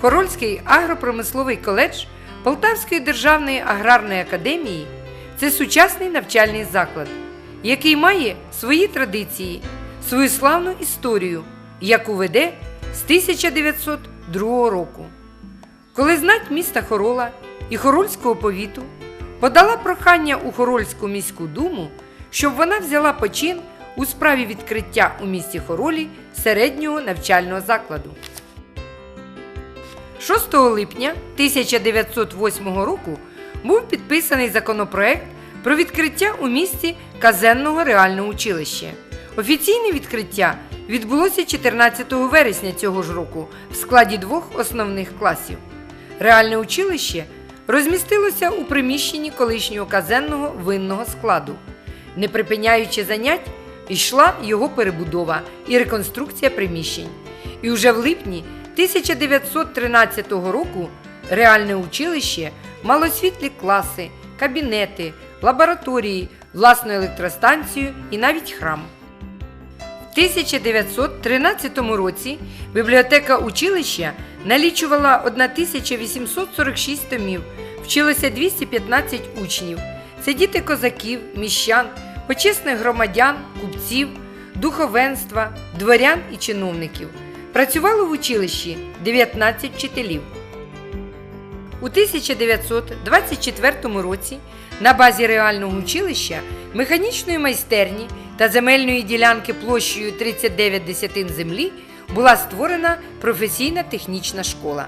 Хорольський агропромисловий коледж Полтавської державної аграрної академії це сучасний навчальний заклад, який має свої традиції, свою славну історію, яку веде з 1902 року. Коли знать міста Хорола і Хорольського повіту подала прохання у Хорольську міську думу, щоб вона взяла почин у справі відкриття у місті Хоролі середнього навчального закладу. 6 липня 1908 року був підписаний законопроект про відкриття у місті казенного реального училища. Офіційне відкриття відбулося 14 вересня цього ж року в складі двох основних класів. Реальне училище розмістилося у приміщенні колишнього казенного винного складу. Не припиняючи занять, йшла його перебудова і реконструкція приміщень. І вже в липні 1913 року реальне училище мало світлі класи, кабінети, лабораторії, власну електростанцію і навіть храм. В 1913 році бібліотека училища налічувала 1846 томів, вчилося 215 учнів. Це діти козаків, міщан, почесних громадян, купців, духовенства, дворян і чиновників. Працювало в училищі 19 вчителів. У 1924 році на базі реального училища, механічної майстерні та земельної ділянки площею 39 десятин землі була створена професійна технічна школа.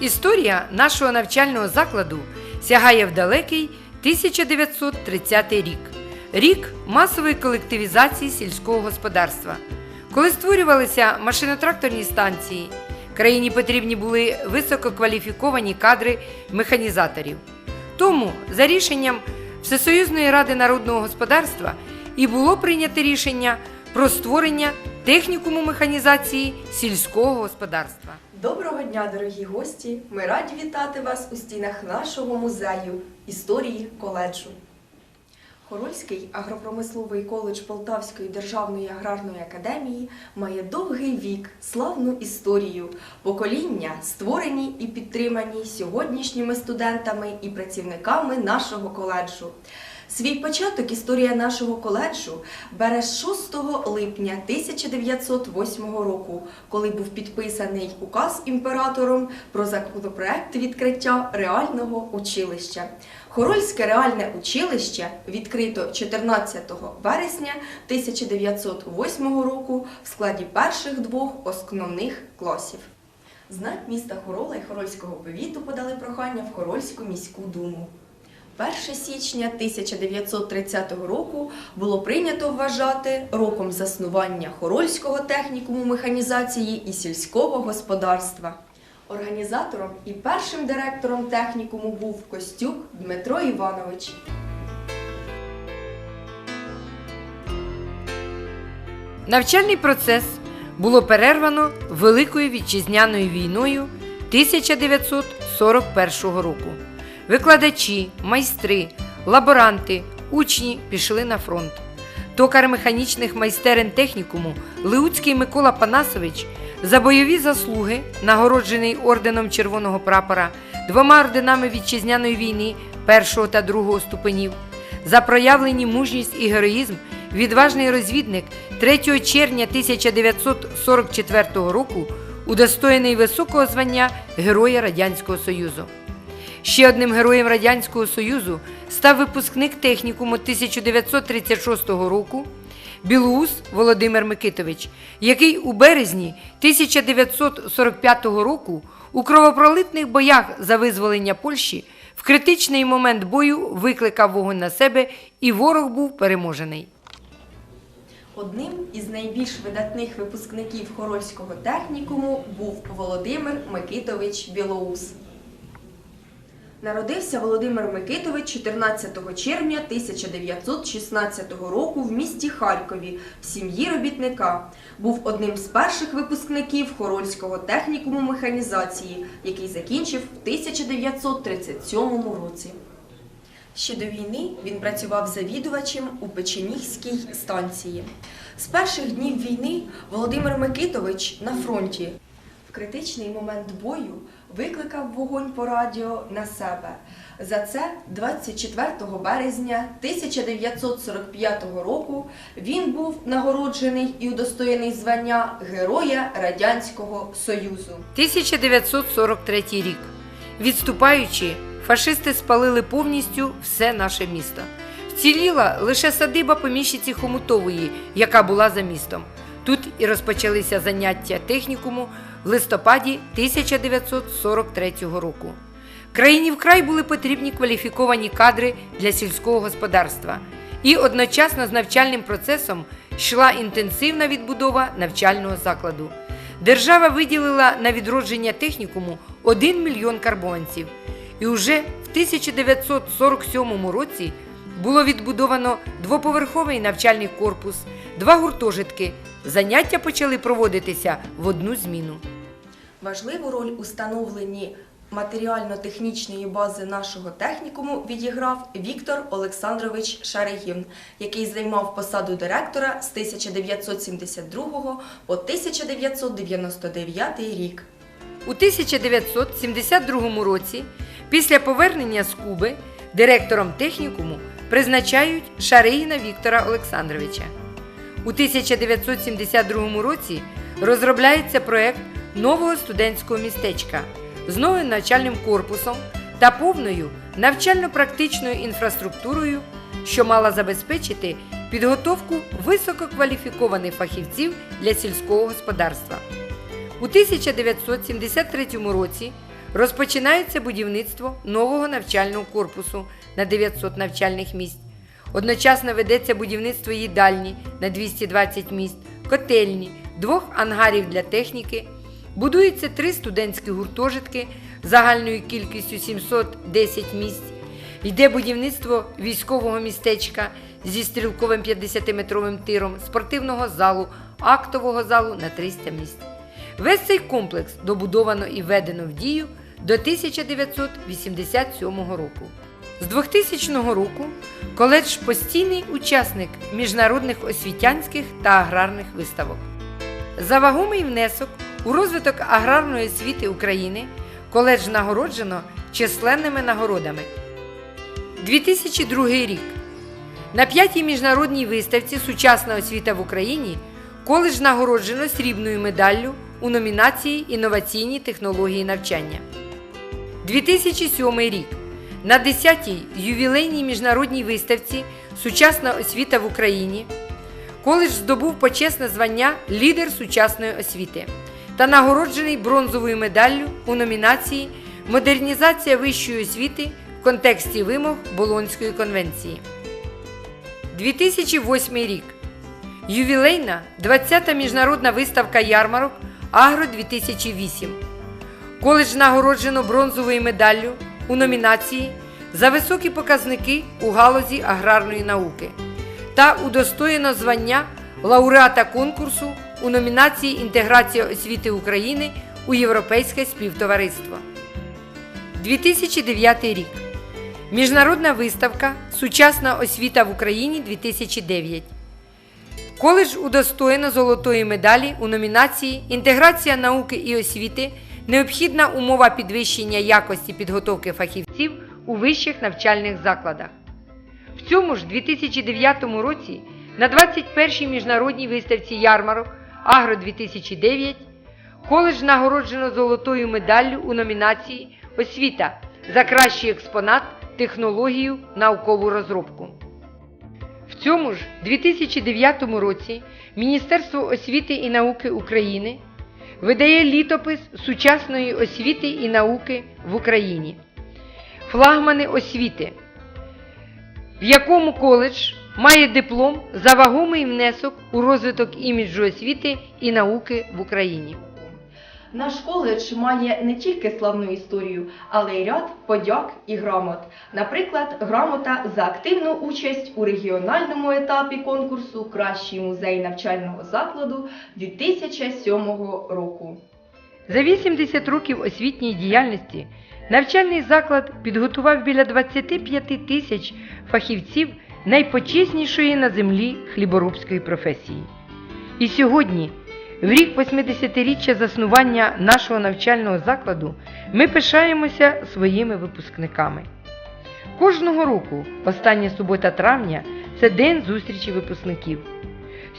Історія нашого навчального закладу сягає в далекий 1930 рік, рік масової колективізації сільського господарства. Коли створювалися машинотракторні станції, країні потрібні були висококваліфіковані кадри механізаторів. Тому, за рішенням Всесоюзної ради народного господарства, і було прийнято рішення про створення технікуму механізації сільського господарства. Доброго дня, дорогі гості! Ми раді вітати вас у стінах нашого музею історії коледжу. Хорольський агропромисловий коледж Полтавської державної аграрної академії має довгий вік, славну історію, покоління, створені і підтримані сьогоднішніми студентами і працівниками нашого коледжу. Свій початок історія нашого коледжу бере з 6 липня 1908 року, коли був підписаний указ імператором про законопроект відкриття реального училища. Хорольське реальне училище відкрито 14 вересня 1908 року в складі перших двох основних класів. Знать міста Хорола і Хорольського повіту подали прохання в Хорольську міську думу. 1 січня 1930 року було прийнято вважати роком заснування Хорольського технікуму механізації і сільського господарства. Організатором і першим директором технікуму був Костюк Дмитро Іванович. Навчальний процес було перервано Великою вітчизняною війною 1941 року. Викладачі, майстри, лаборанти, учні пішли на фронт. Токар механічних майстерень технікуму Леуцький Микола Панасович за бойові заслуги, нагороджений орденом Червоного прапора, двома орденами вітчизняної війни першого та другого ступенів, за проявлені мужність і героїзм, відважний розвідник 3 червня 1944 року удостоєний високого звання Героя Радянського Союзу. Ще одним героєм Радянського Союзу став випускник технікуму 1936 року Білоус Володимир Микитович, який у березні 1945 року у кровопролитних боях за визволення Польщі в критичний момент бою викликав вогонь на себе і ворог був переможений. Одним із найбільш видатних випускників Хорольського технікуму був Володимир Микитович Білоус. Народився Володимир Микитович 14 червня 1916 року в місті Харкові в сім'ї робітника. Був одним з перших випускників Хорольського технікуму механізації, який закінчив в 1937 році. Ще до війни він працював завідувачем у Печенігській станції. З перших днів війни Володимир Микитович на фронті В критичний момент бою викликав вогонь по радіо на себе. За це 24 березня 1945 року він був нагороджений і удостоєний звання Героя Радянського Союзу. 1943 рік. Відступаючи, фашисти спалили повністю все наше місто. Вціліла лише садиба поміщиці Хомутової, яка була за містом. Тут і розпочалися заняття технікуму в листопаді 1943 року. Країні вкрай були потрібні кваліфіковані кадри для сільського господарства. І одночасно з навчальним процесом йшла інтенсивна відбудова навчального закладу. Держава виділила на відродження технікуму 1 мільйон карбованців. І уже в 1947 році було відбудовано двоповерховий навчальний корпус, два гуртожитки. Заняття почали проводитися в одну зміну. Важливу роль у становленні матеріально-технічної бази нашого технікуму відіграв Віктор Олександрович Шаригін, який займав посаду директора з 1972 по 1999 рік. У 1972 році, після повернення з Куби, директором технікуму призначають Шаригіна Віктора Олександровича. У 1972 році розробляється проект нового студентського містечка з новим навчальним корпусом та повною навчально-практичною інфраструктурою, що мала забезпечити підготовку висококваліфікованих фахівців для сільського господарства. У 1973 році розпочинається будівництво нового навчального корпусу на 900 навчальних місць. Одночасно ведеться будівництво їдальні на 220 місць, котельні, двох ангарів для техніки. Будується три студентські гуртожитки загальною кількістю 710 місць. Йде будівництво військового містечка зі стрілковим 50-метровим тиром, спортивного залу, актового залу на 300 місць. Весь цей комплекс добудовано і введено в дію до 1987 року. З 2000 року коледж постійний учасник міжнародних освітянських та аграрних виставок. За вагомий внесок у розвиток аграрної освіти України коледж нагороджено численними нагородами. 2002 рік. На п'ятій міжнародній виставці Сучасна освіта в Україні коледж нагороджено срібною медаллю у номінації Інноваційні технології навчання. 2007 рік. На 10-й ювілейній міжнародній виставці Сучасна освіта в Україні коледж здобув почесне звання Лідер сучасної освіти та нагороджений бронзовою медаллю у номінації Модернізація вищої освіти в контексті вимог Болонської конвенції. 2008 рік. Ювілейна 20-та міжнародна виставка ярмарок Агро 2008. Коледж нагороджено бронзовою медаллю у номінації за високі показники у галузі аграрної науки та удостоєно звання лауреата конкурсу у номінації Інтеграція освіти України у Європейське співтовариство. 2009 рік. Міжнародна виставка Сучасна освіта в Україні 2009. Коледж удостоєно золотої медалі у номінації Інтеграція науки і освіти необхідна умова підвищення якості підготовки фахівців у вищих навчальних закладах. В цьому ж 2009 році на 21-й міжнародній виставці ярмарок Агро 2009 коледж нагороджено золотою медаллю у номінації Освіта за кращий експонат, технологію, наукову розробку. В цьому ж 2009 році Міністерство освіти і науки України видає літопис сучасної освіти і науки в Україні. Флагмани освіти, в якому коледж має диплом за вагомий внесок у розвиток іміджу освіти і науки в Україні. Наш коледж має не тільки славну історію, але й ряд подяк і грамот. Наприклад, грамота за активну участь у регіональному етапі конкурсу Кращий музей навчального закладу 2007 року. За 80 років освітньої діяльності навчальний заклад підготував біля 25 тисяч фахівців найпочеснішої на землі хліборобської професії. І сьогодні В рік 80-річчя заснування нашого навчального закладу ми пишаємося своїми випускниками. Кожного року, остання субота травня, це день зустрічі випускників.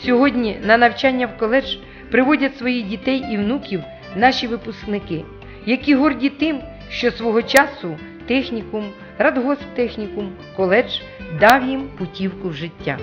Сьогодні на навчання в коледж приводять своїх дітей і внуків наші випускники, які горді тим, що свого часу технікум, радгосптехнікум, коледж дав їм путівку в життя.